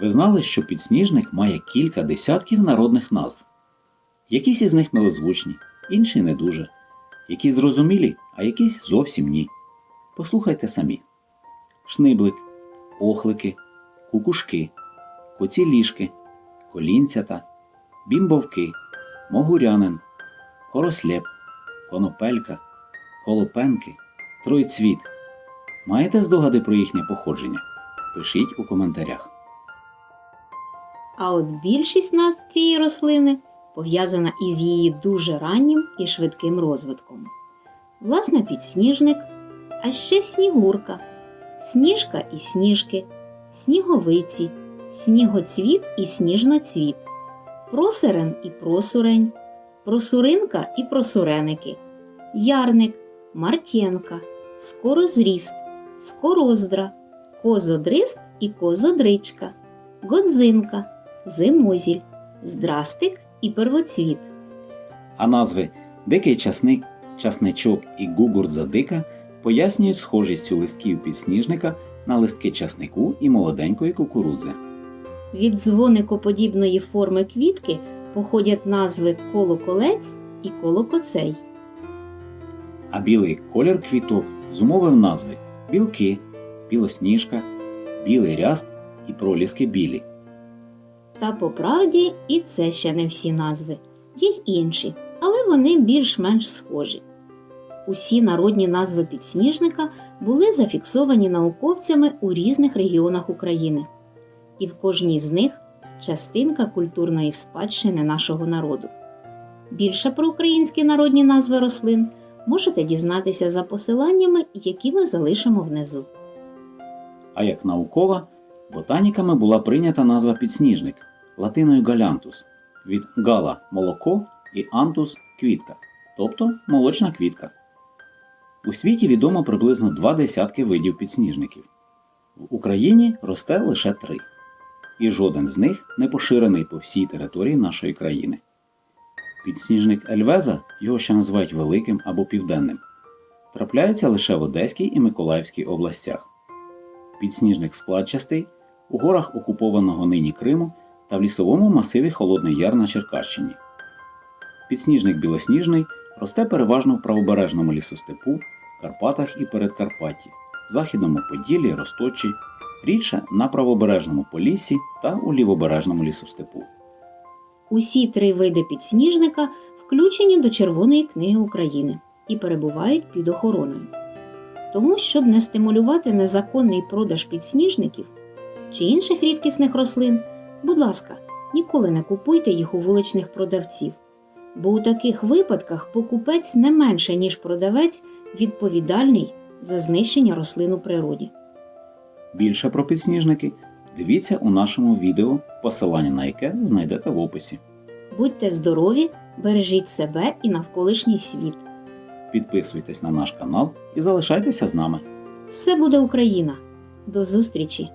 Ви знали, що підсніжник має кілька десятків народних назв. Якісь із них милозвучні, інші не дуже, якісь зрозумілі, а якісь зовсім ні. Послухайте самі: шниблик, охлики, кукушки, коцілішки, колінцята, бімбовки, могурянин, корослєп, конопелька, колопенки, тройцвіт. Маєте здогади про їхнє походження? Пишіть у коментарях. А от більшість назв цієї рослини пов'язана із її дуже раннім і швидким розвитком. Власне, підсніжник, а ще снігурка, сніжка і сніжки, сніговиці, снігоцвіт і сніжноцвіт, просерен і просурень, просуринка і просуреники, ярник, мартєнка, скорозріст, скороздра, козодрист і козодричка, годзинка, зимозіль, здрастик і первоцвіт. А назви дикий часник, часничок і гугурдзадика пояснюють схожість листків підсніжника на листки часнику і молоденької кукурудзи. Від дзвоникоподібної форми квітки походять назви колоколець і колокоцей. А білий колір квіток зумовив назви білки, білосніжка, білий ряст і проліски білі. Та по правді і це ще не всі назви, є й інші, але вони більш-менш схожі. Усі народні назви підсніжника були зафіксовані науковцями у різних регіонах України, і в кожній з них частинка культурної спадщини нашого народу. Більше про українські народні назви рослин можете дізнатися за посиланнями, які ми залишимо внизу. А як наукова, ботаніками була прийнята назва підсніжник латиною галянтус від гала молоко і антус квітка, тобто молочна квітка. У світі відомо приблизно два десятки видів підсніжників. В Україні росте лише три, і жоден з них не поширений по всій території нашої країни. Підсніжник Ельвеза, його ще називають Великим або Південним, трапляється лише в Одеській і Миколаївській областях. Підсніжник складчастий у горах окупованого нині Криму та в лісовому масиві Холодний Яр на Черкащині. Підсніжник білосніжний росте переважно в правобережному лісостепу, Карпатах і Передкарпатті, Західному Поділлі, Росточі, рідше на правобережному Поліссі та у лівобережному лісостепу. Усі три види підсніжника включені до Червоної книги України і перебувають під охороною. Тому, щоб не стимулювати незаконний продаж підсніжників чи інших рідкісних рослин, будь ласка, ніколи не купуйте їх у вуличних продавців, бо у таких випадках покупець не менше, ніж продавець, відповідальний за знищення рослин у природі. Більше про підсніжники дивіться у нашому відео, посилання на яке знайдете в описі. Будьте здорові, бережіть себе і навколишній світ. Підписуйтесь на наш канал і залишайтеся з нами. Все буде Україна! До зустрічі!